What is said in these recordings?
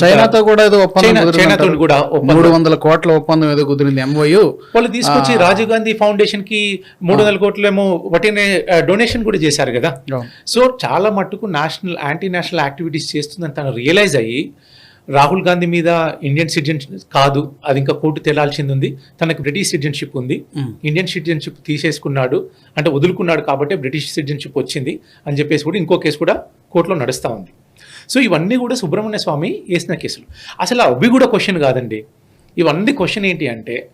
చైనాతో కూడా ఏదో ఒప్పందం చైనాతో. కూడా. మూడు వందల కోట్ల ఒప్పందం ఏదో కుదిరింది ఎంఓయు వాళ్ళు తీసుకొచ్చి రాజీవ్ గాంధీ ఫౌండేషన్కి మూడు వందల కోట్లేమో వాటిని డొనేషన్ కూడా చేశారు కదా. సో చాలా మట్టుకు నేషనల్ యాంటీ నేషనల్ యాక్టివిటీస్ చేస్తుందని తను రియలైజ్ అయ్యి రాహుల్ గాంధీ మీద ఇండియన్ సిటిజన్ కాదు అది ఇంకా కోర్టు తేలాల్సింది ఉంది. తనకు బ్రిటిష్ సిటిజన్షిప్ ఉంది. ఇండియన్ సిటిజన్షిప్ తీసేసుకున్నాడు. అంటే వదులుకున్నాడు కాబట్టి బ్రిటిష్ సిటిజన్షిప్ వచ్చింది అని చెప్పేసి కూడా ఇంకో కేసు కూడా కోర్టులో నడుస్తూ ఉంది. సో ఇవన్నీ కూడా సుబ్రహ్మణ్య స్వామి వేసిన కేసులు. అసలు అవి కూడా క్వశ్చన్ కాదండి. ఇవన్నీ క్వశ్చన్ ఏంటి అంటే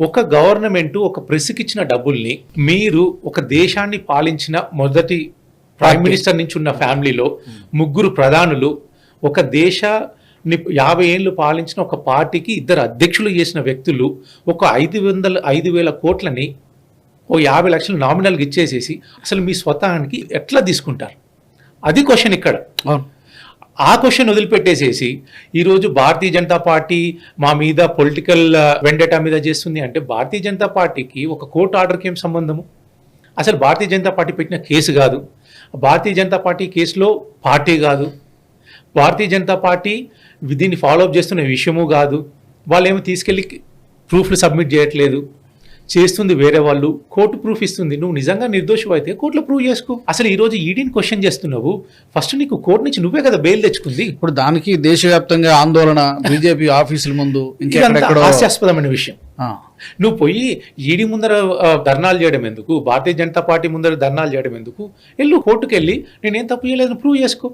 ఒక గవర్నమెంట్ ఒక ప్రెస్కి ఇచ్చిన డబ్బుల్ని మీరు ఒక దేశాన్ని పాలించిన మొదటి ప్రైమ్ మినిస్టర్ నుంచి ఉన్న ఫ్యామిలీలో ముగ్గురు ప్రధానులు ఒక దేశాన్ని యాభై ఏళ్ళు పాలించిన ఒక పార్టీకి ఇద్దరు అధ్యక్షులు చేసిన వ్యక్తులు ఒక ఐదు వందల ఐదు వేల కోట్లని ఓ యాభై లక్షలు నామినల్గా ఇచ్చేసేసి అసలు మీ స్వతహానికి ఎట్లా తీసుకుంటారు? అది క్వశ్చన్ ఇక్కడ. ఆ క్వశ్చన్ వదిలిపెట్టేసేసి ఈరోజు భారతీయ జనతా పార్టీ మా మీద పొలిటికల్ వెండేటా మీద చేస్తుంది అంటే భారతీయ జనతా పార్టీకి ఒక కోర్టు ఆర్డర్కి ఏం సంబంధము? అసలు భారతీయ జనతా పార్టీ పెట్టిన కేసు కాదు. భారతీయ జనతా పార్టీ కేసులో పార్టీ కాదు. భారతీయ జనతా పార్టీ దీన్ని ఫాలో అప్ చేస్తున్న విషయము కాదు. వాళ్ళు ఏమో తీసుకెళ్ళి ప్రూఫ్లు సబ్మిట్ చేయట్లేదు. చేస్తుంది వేరే వాళ్ళు కోర్టు ప్రూఫ్ ఇస్తుంది. నువ్వు నిజంగా నిర్దోషం అయితే కోర్టులో ప్రూవ్ చేసుకో. అసలు ఈ రోజు ఈడీని క్వశ్చన్ చేస్తున్నావు. ఫస్ట్ నీకు కోర్టు నుంచి నువ్వే కదా బెయిల్ తెచ్చుకుంది. ఇప్పుడు దానికి దేశవ్యాప్తంగా ఆందోళన బీజేపీ ఆఫీసుల ముందు హాస్యాస్పదమైన విషయం. నువ్వు పోయి ఈడీ ముందర ధర్నాలు చేయడం ఎందుకు? భారతీయ జనతా పార్టీ ముందర ధర్నాలు చేయడం ఎందుకు? వెళ్ళు కోర్టుకు వెళ్ళి నేనేం తప్పు చేయలేదు ప్రూవ్ చేసుకో.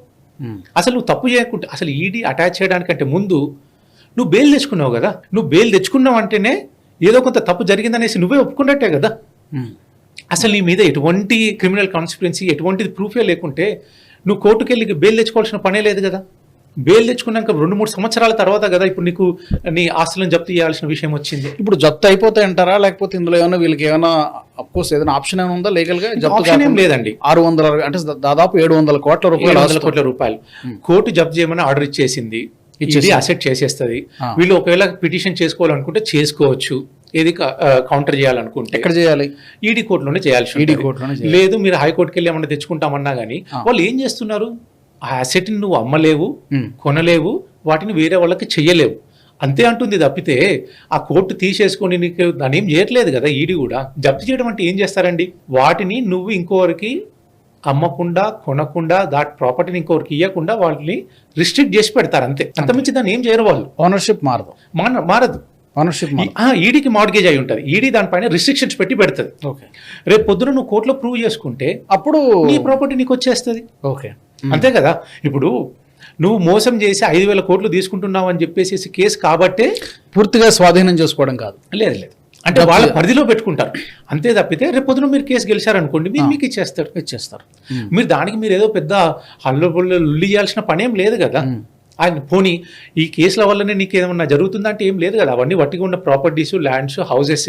అసలు నువ్వు తప్పు చేయకుంటే అసలు ఈడీ అటాచ్ చేయడానికంటే ముందు నువ్వు బెయిల్ తెచ్చుకున్నావు కదా. నువ్వు బెయిల్ తెచ్చుకున్నావు అంటేనే ఏదో కొంత తప్పు జరిగిందనేసి నువ్వే ఒప్పుకున్నట్టే కదా. అసలు నీ మీద ఎటువంటి క్రిమినల్ కాన్సిక్వెన్సీ ఎటువంటిది ప్రూఫే లేకుంటే నువ్వు కోర్టుకు వెళ్ళి బెయిల్ తెచ్చుకోవాల్సిన పనే లేదు కదా. బెయిల్ తెచ్చుకున్నాక రెండు మూడు సంవత్సరాల తర్వాత కదా ఇప్పుడు నీకు నీ ఆస్తులను జప్తు చేయాల్సిన విషయం వచ్చింది. ఇప్పుడు జప్తు అయిపోతాయి అంటారా? లేకపోతే ఇందులో ఏమైనా వీళ్ళకి ఏమైనా కోర్స్ ఏదైనా ఆప్షన్ ఏమైనా ఉందా లీగల్గా? జప్తు ఏం లేదండి. ఆరు వందల అంటే దాదాపు ఏడు వందల కోట్ల రూపాయలు వందల కోట్ల రూపాయలు. కోర్టు జప్తు చేయమని ఆర్డర్ ఇచ్చేసింది. ఇది ఇచ్చేసింది. అసెట్ చేసేస్తుంది. వీళ్ళు ఒకవేళ పిటిషన్ చేసుకోవాలనుకుంటే చేసుకోవచ్చు. ఏది కౌంటర్ చేయాలనుకుంటే ఎక్కడ చేయాలి? ఈడీ కోర్టులోనే చేయాల్సి ఈడీ ఉంటుంది. కోర్టులోనే. లేదు మీరు హైకోర్టుకి వెళ్ళి ఏమన్నా తెచ్చుకుంటామన్నా కానీ. వాళ్ళు ఏం చేస్తున్నారు? ఆ asset ని నువ్వు అమ్మలేవు కొనలేవు వాటిని వేరే వాళ్ళకి చెయ్యలేవు. అంతే అంటుంది తప్పితే ఆ కోర్టు తీసేసుకొని నీకు దాన్ని ఏం చేయట్లేదు కదా ఈడీ కూడా. జప్తు చేయడం అంటే ఏం చేస్తారండి? వాటిని నువ్వు ఇంకోరికి అమ్మకుండా కొనకుండా దాట్ ప్రాపర్టీని ఇంకోరికి ఇవ్వకుండా వాళ్ళని రిస్ట్రిక్ట్ చేసి పెడతారు అంతే. అంతమించి దాన్ని ఏం చేయరు వాళ్ళు. ఓనర్షిప్ మారదు. మారదు. ఓనర్షిప్ ఈడీకి మార్గేజ్ అయి ఉంటుంది. ఈడీ దానిపైన రిస్ట్రిక్షన్స్ పెట్టి పెడుతుంది. ఓకే రేపు పొద్దున నువ్వు కోర్టులో ప్రూవ్ చేసుకుంటే అప్పుడు నీ ప్రాపర్టీ నీకు వచ్చేస్తుంది. ఓకే అంతే కదా? ఇప్పుడు నువ్వు మోసం చేసి ఐదు వేల కోట్లు తీసుకుంటున్నావు అని చెప్పేసి కేసు కాబట్టే పూర్తిగా స్వాధీనం చేసుకోవడం కాదు. లేదు లేదు. అంటే వాళ్ళ పరిధిలో పెట్టుకుంటారు. అంతే తప్పితే రేపు పొద్దున మీరు కేసు గెలిచారనుకోండి మీరు మీకు ఇచ్చేస్తారు. ఇచ్చేస్తారు. మీరు దానికి మీరు ఏదో పెద్ద హల్లు బుల్లు లుల్లి చేయాల్సిన పని లేదు కదా. ఆయన పోనీ ఈ కేసుల వల్లనే నీకు ఏమన్నా జరుగుతుందంటే ఏం లేదు కదా. అవన్నీ వాటికి ఉన్న ప్రాపర్టీస్ ల్యాండ్స్ హౌసెస్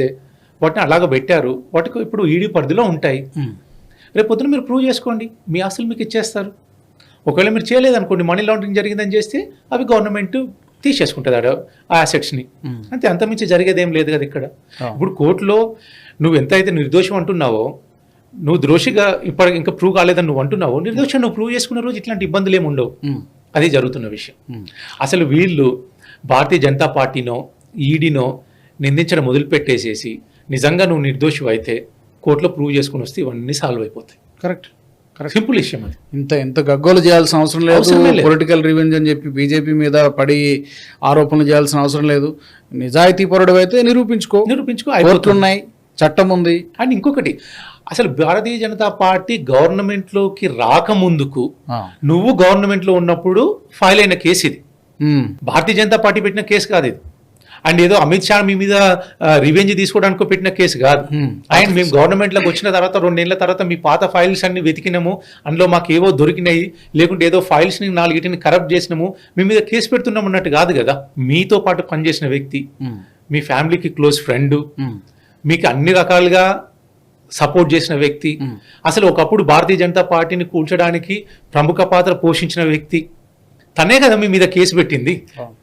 వాటిని అలాగ పెట్టారు. వాటికి ఇప్పుడు ఈడీ పరిధిలో ఉంటాయి. రేపు పొద్దున మీరు ప్రూవ్ చేసుకోండి. మీ ఆస్తులు మీకు ఇచ్చేస్తారు. ఒకవేళ మీరు చేయలేదనుకోండి మనీ లాండరింగ్ జరిగిందని చేస్తే అవి గవర్నమెంట్ తీసేసుకుంటుంది ఆడ ఆ అసెట్స్ని. ఉమ్. అంతే అంతమించి జరిగేది ఏం లేదు కదా ఇక్కడ. ఇప్పుడు కోర్టులో నువ్వు ఎంతైతే నిర్దోషం అంటున్నావో నువ్వు దోషిగా ఇప్పటికి ఇంకా ప్రూవ్ కాలేదని నువ్వు అంటున్నావో నిర్దోషం నువ్వు ప్రూవ్ చేసుకున్న రోజు ఇట్లాంటి ఇబ్బందులు ఏమి ఉండవు. అది జరుగుతున్న విషయం. అసలు వీళ్ళు భారతీయ జనతా పార్టీనో ఈడీనో నిందించడం మొదలుపెట్టేసేసి నిజంగా నువ్వు నిర్దోషి అయితే కోర్టులో ప్రూవ్ చేసుకుని వస్తే ఇవన్నీ సాల్వ్ అయిపోతాయి. కరెక్ట్. కరెక్ట్. సింపుల్ విషయం అది. ఇంత ఇంత గగ్గోలు చేయాల్సిన అవసరం లేదు. పొలిటికల్ రివెంజ్ అని చెప్పి బీజేపీ మీద పడి ఆరోపణలు చేయాల్సిన అవసరం లేదు. నిజాయితీ పరుడు అయితే నిరూపించుకో. నిరూపించుకో. ఉన్నాయి చట్టం ఉంది. అండ్ ఇంకొకటి అసలు భారతీయ జనతా పార్టీ గవర్నమెంట్లోకి రాకముందుకు నువ్వు గవర్నమెంట్లో ఉన్నప్పుడు ఫైల్ అయిన కేసు ఇది. భారతీయ జనతా పార్టీ పెట్టిన కేసు కాదు ఇది. అండ్ ఏదో అమిత్ షా మీ మీద రివెంజ్ తీసుకోవడానికి పెట్టిన కేసు కాదు. అండ్ మేము గవర్నమెంట్లోకి వచ్చిన తర్వాత రెండేళ్ళ తర్వాత మీ పాత ఫైల్స్ అన్ని వెతికినాము. అందులో మాకు ఏవో దొరికినాయి. లేకుంటే ఏదో ఫైల్స్ని నాలుగిటిని కరప్ట్ చేసినాము. మీ మీద కేసు పెడుతున్నాం అన్నట్టు కాదు కదా. మీతో పాటు పనిచేసిన వ్యక్తి మీ ఫ్యామిలీకి క్లోజ్ ఫ్రెండ్ మీకు అన్ని రకాలుగా సపోర్ట్ చేసిన వ్యక్తి. అసలు ఒకప్పుడు భారతీయ జనతా పార్టీని కూల్చడానికి ప్రముఖ పాత్ర పోషించిన వ్యక్తి. తనే కదా మీ మీద కేసు పెట్టింది.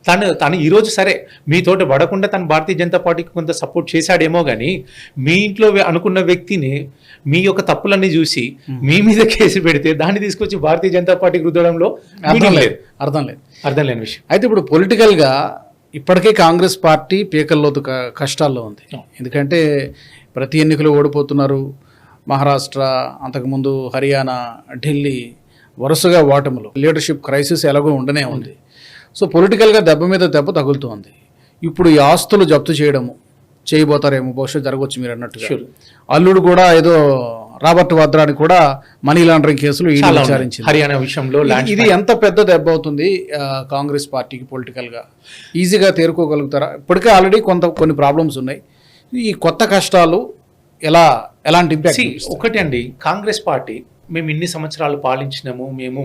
తను తను ఈ రోజు సరే మీతోటి పడకుండా తను భారతీయ జనతా పార్టీకి కొంత సపోర్ట్ చేశాడేమో కానీ మీ ఇంట్లో అనుకున్న వ్యక్తిని మీ యొక్క తప్పులన్నీ చూసి మీ మీద కేసు పెడితే దాన్ని తీసుకొచ్చి భారతీయ జనతా పార్టీకి రుద్దడంలో అర్థం లేదు. అర్థం లేదు. అర్థం లేని విషయం. అయితే ఇప్పుడు పొలిటికల్గా ఇప్పటికే కాంగ్రెస్ పార్టీ పీకల్లోతు కష్టాల్లో ఉంది. ఎందుకంటే ప్రతి ఎన్నికలు ఓడిపోతున్నారు. మహారాష్ట్ర అంతకుముందు హర్యానా ఢిల్లీ వరుసగా ఓటములు. లీడర్షిప్ క్రైసిస్ ఎలాగో ఉండనే ఉంది. సో పొలిటికల్గా దెబ్బ మీద దెబ్బ తగులుతోంది ఇప్పుడు ఈ ఆస్తులు జప్తు చేయడము చేయబోతారేమో బహుశా జరగవచ్చు మీరు అన్నట్టుగా. Sure. అల్లుడు కూడా ఏదో రాబర్ట్ వాద్రాని కూడా మనీ లాండరింగ్ కేసులు. విచారించింది. హర్యానా విషయంలో ఇది ఎంత పెద్ద దెబ్బ అవుతుంది కాంగ్రెస్ పార్టీకి పొలిటికల్గా ఈజీగా తేరుకోగలుగుతారా? ఇప్పటికే ఆల్రెడీ కొంత కొన్ని ప్రాబ్లమ్స్ ఉన్నాయి. ఈ కొత్త కష్టాలు ఎలా ఎలాంటి ఇంపాక్ట్ ఒకటి అండి కాంగ్రెస్ పార్టీ మేము ఇన్ని సంవత్సరాలు పాలించినాము మేము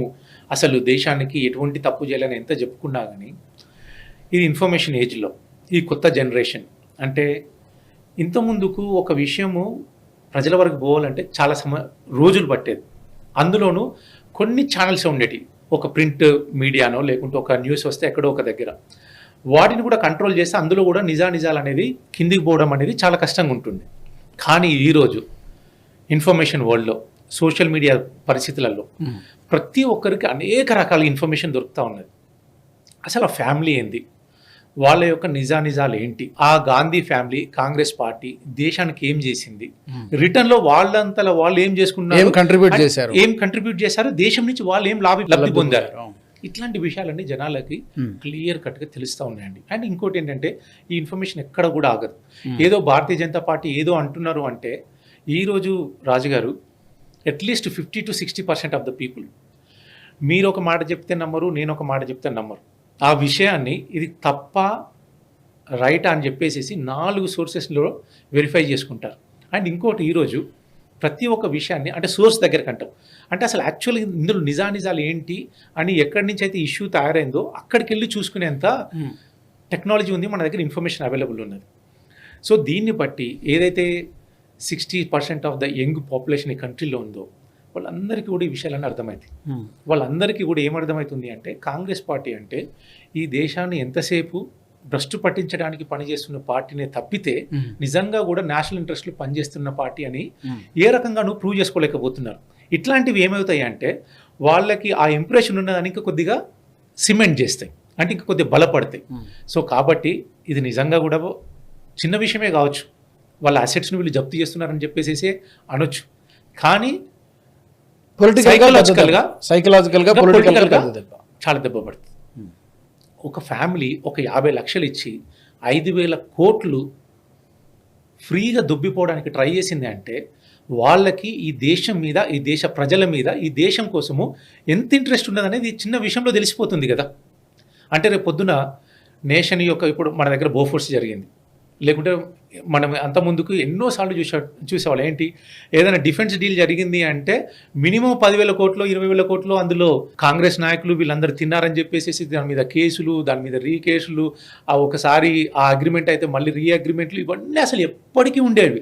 అసలు దేశానికి ఎటువంటి తప్పు చేయాలని ఎంత చెప్పుకున్నా కానీ ఇది ఇన్ఫర్మేషన్ ఏజ్లో ఈ కొత్త జనరేషన్ అంటే ఇంత ముందుకు ఒక విషయము ప్రజల వరకు పోవాలంటే చాలా సమ రోజులు పట్టేది. అందులోనూ కొన్ని ఛానల్స్ ఉండేవి ఒక ప్రింట్ మీడియానో లేకుంటే ఒక న్యూస్ వస్తే ఎక్కడో ఒక దగ్గర. వాటిని కూడా కంట్రోల్ చేస్తే అందులో కూడా నిజానిజాలు అనేది కిందికి పోవడం అనేది చాలా కష్టంగా ఉంటుంది. కానీ ఈరోజు ఇన్ఫర్మేషన్ వరల్డ్లో సోషల్ మీడియా పరిస్థితులలో ప్రతి ఒక్కరికి అనేక రకాల ఇన్ఫర్మేషన్ దొరుకుతూ ఉన్నది. అసలు ఆ ఫ్యామిలీ ఏంది? వాళ్ళ యొక్క నిజానిజాలు ఏంటి? ఆ గాంధీ ఫ్యామిలీ కాంగ్రెస్ పార్టీ దేశానికి ఏం చేసింది? రిటర్న్లో వాళ్ళంతలో వాళ్ళు ఏం చేసుకున్నారు? ఏం contribute చేశారు? ఏం కంట్రిబ్యూట్ చేశారు? దేశం నుంచి వాళ్ళు ఏం లాభి లబ్ధి పొందారు? ఇట్లాంటి విషయాలన్నీ జనాలకి Hmm. క్లియర్ కట్గా తెలుస్తూ ఉన్నాయండి. అండ్ ఇంకోటి ఏంటంటే ఈ ఇన్ఫర్మేషన్ ఎక్కడ కూడా ఆగదు. ఏదో భారతీయ జనతా పార్టీ ఏదో అంటున్నారు అంటే ఈరోజు రాజుగారు at least fifty to sixty percent of the people మీరు ఒక మాట చెప్తే నమ్మరు నేను ఒక మాట చెప్తే నమ్మరు. ఆ విషయాన్ని ఇది తప్ప రైట్ అని చెప్పేసి నాలుగు సోర్సెస్లో వెరిఫై చేసుకుంటారు. అండ్ ఇంకోటి ఈరోజు ప్రతి ఒక్క విషయాన్ని అంటే సోర్స్ దగ్గరికి అంటాం. అంటే అసలు యాక్చువల్గా ఇందులో నిజానిజాలు ఏంటి అని ఎక్కడి నుంచి అయితే ఇష్యూ తయారైందో అక్కడికి వెళ్ళి చూసుకునేంత టెక్నాలజీ ఉంది మన దగ్గర ఇన్ఫర్మేషన్ అవైలబుల్ ఉన్నది. సో దీన్ని బట్టి ఏదైతే sixty percent of the young population ఈ కంట్రీలో ఉందో వాళ్ళందరికీ కూడా ఈ విషయాలన్నీ అర్థమవుతాయి వాళ్ళందరికీ కూడా ఏమర్థమవుతుంది అంటే కాంగ్రెస్ పార్టీ అంటే ఈ దేశాన్ని ఎంతసేపు భ్రష్టు పట్టించడానికి పనిచేస్తున్న పార్టీనే తప్పితే నిజంగా కూడా నేషనల్ ఇంట్రెస్ట్లో పనిచేస్తున్న పార్టీ అని ఏ రకంగానూ ప్రూవ్ చేసుకోలేకపోతున్నారు. ఇట్లాంటివి ఏమవుతాయి అంటే వాళ్ళకి ఆ ఇంప్రెషన్ ఉన్నదాన్ని ఇంకా కొద్దిగా సిమెంట్ చేస్తాయి. అంటే ఇంకా కొద్దిగా బలపడతాయి. సో కాబట్టి ఇది నిజంగా కూడా చిన్న విషయమే కావచ్చు. వాళ్ళ అసెట్స్ని వీళ్ళు జప్తు చేస్తున్నారని చెప్పేసి అనొచ్చు. కానీ పొలిటికల్ Psychological గా- సైకలాజికల్గా పొలిటికల్గా చాలా దెబ్బ పడుతుంది. ఒక ఫ్యామిలీ ఒక యాభై లక్షలు ఇచ్చి ఐదు వేల కోట్లు ఫ్రీగా దుబ్బిపోవడానికి ట్రై చేసింది అంటే వాళ్ళకి ఈ దేశం మీద ఈ దేశ ప్రజల మీద ఈ దేశం కోసము ఎంత ఇంట్రెస్ట్ ఉన్నదనేది చిన్న విషయంలో తెలిసిపోతుంది కదా. అంటే రేపు పొద్దున నేషన్ యొక్క ఇప్పుడు మన దగ్గర బోఫోర్స్ జరిగింది. లేకుంటే మనం అంత ముందుకు ఎన్నోసార్లు చూసా చూసేవాళ్ళు. ఏంటి? ఏదైనా డిఫెన్స్ డీల్ జరిగింది అంటే మినిమం పదివేల కోట్లు ఇరవై వేల కోట్లు అందులో కాంగ్రెస్ నాయకులు వీళ్ళందరూ తిన్నారని చెప్పేసి దాని మీద కేసులు దాని మీద రీ కేసులు ఆ ఒకసారి ఆ అగ్రిమెంట్ అయితే మళ్ళీ రీ అగ్రిమెంట్లు ఇవన్నీ అసలు ఎప్పటికీ ఉండేవి.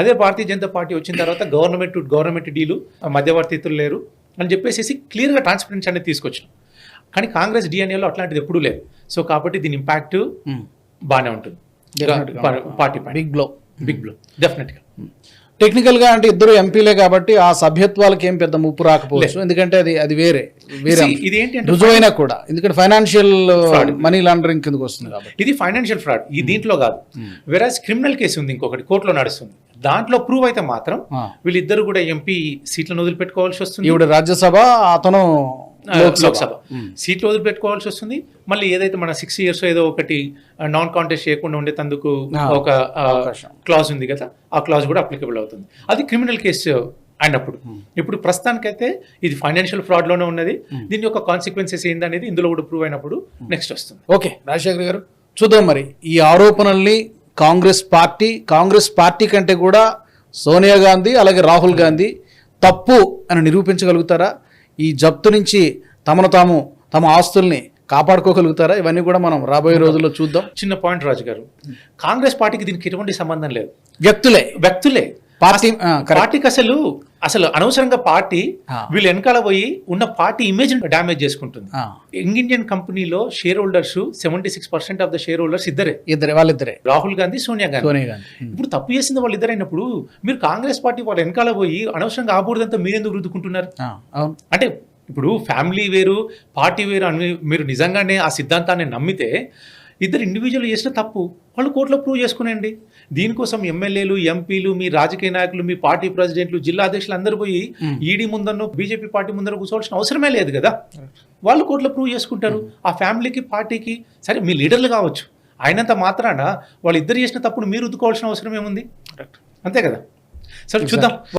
అదే భారతీయ జనతా పార్టీ వచ్చిన తర్వాత గవర్నమెంట్ గవర్నమెంట్ డీలు మధ్యవర్తిత్తులు లేరు అని చెప్పేసి క్లియర్గా ట్రాన్స్పరెన్సీ అనేది తీసుకొచ్చాం కానీ కాంగ్రెస్ డిఎన్ఏలో అట్లాంటిది ఎప్పుడూ లేదు సో కాబట్టి దీని ఇంపాక్ట్ బాగానే ఉంటుంది. Party big blow big blow డెఫినెట్గా టెక్నికల్గా అంటే ఇద్దరు ఎంపీలే కాబట్టి ఆ సభ్యత్వాలకి ఏం పెద్ద ముప్పు రాకపోవచ్చు. ఎందుకంటే అది అది వేరే వేరే. ఇది ఏంటి అంటే రుజువైనా కూడా. ఎందుకంటే ఫైనాన్షియల్ మనీ లాండరింగ్ కిందకి వస్తుంది కాబట్టి. ఇది ఫైనాన్షియల్ ఫ్రాడ్ ఈ దీంట్లో కాదు. వెరాజ్ క్రిమినల్ కేసు ఉంది ఇంకొకటి కోర్టులో నడుస్తుంది. దాంట్లో ప్రూవ్ అయితే మాత్రం. వీళ్ళిద్దరు కూడా ఎంపీ సీట్లను వదిలిపెట్టుకోవాల్సి వస్తుంది. ఈవిడ రాజ్యసభ అతను లోక్సభ. సీట్లు వదిలిపెట్టుకోవాల్సి వస్తుంది. మళ్ళీ ఏదైతే మన సిక్స్ ఇయర్స్ ఏదో ఒకటి నాన్ కాంటెస్ట్ చేయకుండా ఉండేందుకు ఆ, ఒక. క్లాజ్ ఉంది కదా ఆ క్లాజ్ కూడా అప్లికబుల్ అవుతుంది. అది క్రిమినల్ కేసు అయినప్పుడు. ఇప్పుడు ప్రస్తుతానికైతే ఇది ఫైనాన్షియల్ ఫ్రాడ్లోనే ఉన్నది. దీని యొక్క కాన్సిక్వెన్సెస్ ఏందనేది ఇందులో కూడా ప్రూవ్ అయినప్పుడు నెక్స్ట్ వస్తుంది. ఓకే రాజశేఖర్ గారు చూద్దాం మరి. ఈ ఆరోపణల్ని కాంగ్రెస్ పార్టీ కాంగ్రెస్ పార్టీ కంటే కూడా సోనియా గాంధీ అలాగే రాహుల్ గాంధీ తప్పు అని నిరూపించగలుగుతారా? ఈ జప్తు నుంచి తమను తాము తమ ఆస్తుల్ని కాపాడుకోగలుగుతారా? ఇవన్నీ కూడా మనం రాబోయే రోజుల్లో చూద్దాం. చిన్న పాయింట్ రాజు గారు కాంగ్రెస్ పార్టీకి దీనికి ఎటువంటి సంబంధం లేదు. వ్యక్తులే. వ్యక్తులే. పార్టీ. పార్టీకి అసలు అసలు అనవసరంగా పార్టీ. వీళ్ళు వెనకాల పోయి ఉన్న పార్టీ ఇమేజ్ డ్యామేజ్ చేసుకుంటుంది. యంగ్ ఇండియన్ కంపెనీలో share holders seventy six percent of the share holders ఇద్దరే. ఇద్దరే వాళ్ళిద్దరే. రాహుల్ గాంధీ సోనియా గాంధీ. సోనియా గాంధీ. ఇప్పుడు తప్పు చేసింది వాళ్ళు ఇద్దరైనప్పుడు మీరు కాంగ్రెస్ పార్టీ వాళ్ళ వెనకాల పోయి అనవసరంగా ఆబూర్దంతా మీరెందుకు రుద్దుకుంటున్నారు? ఆ, అవును. అంటే ఇప్పుడు ఫ్యామిలీ వేరు పార్టీ వేరు అని మీరు నిజంగానే ఆ సిద్ధాంతాన్ని నమ్మితే ఇద్దరు ఇండివిజువల్ చేసిన తప్పు వాళ్ళు కోర్టులో ప్రూవ్ చేసుకునేయండి. దీనికోసం ఎమ్మెల్యేలు ఎంపీలు మీ రాజకీయ నాయకులు మీ పార్టీ ప్రెసిడెంట్లు జిల్లా అధ్యక్షులు అందరూ పోయి. ఈడీ ముందరను బీజేపీ పార్టీ ముందర కూర్చోవాల్సిన అవసరమే లేదు కదా. వాళ్ళు కోర్టులో ప్రూవ్ చేసుకుంటారు. ఆ ఫ్యామిలీకి పార్టీకి సరే మీ లీడర్లు కావచ్చు. అయినంత మాత్రాన వాళ్ళు ఇద్దరు చేసిన తప్పుడు మీరు ఉద్దుకోవాల్సిన అవసరం ఏముంది? అంతే కదా. సరే చూద్దాం.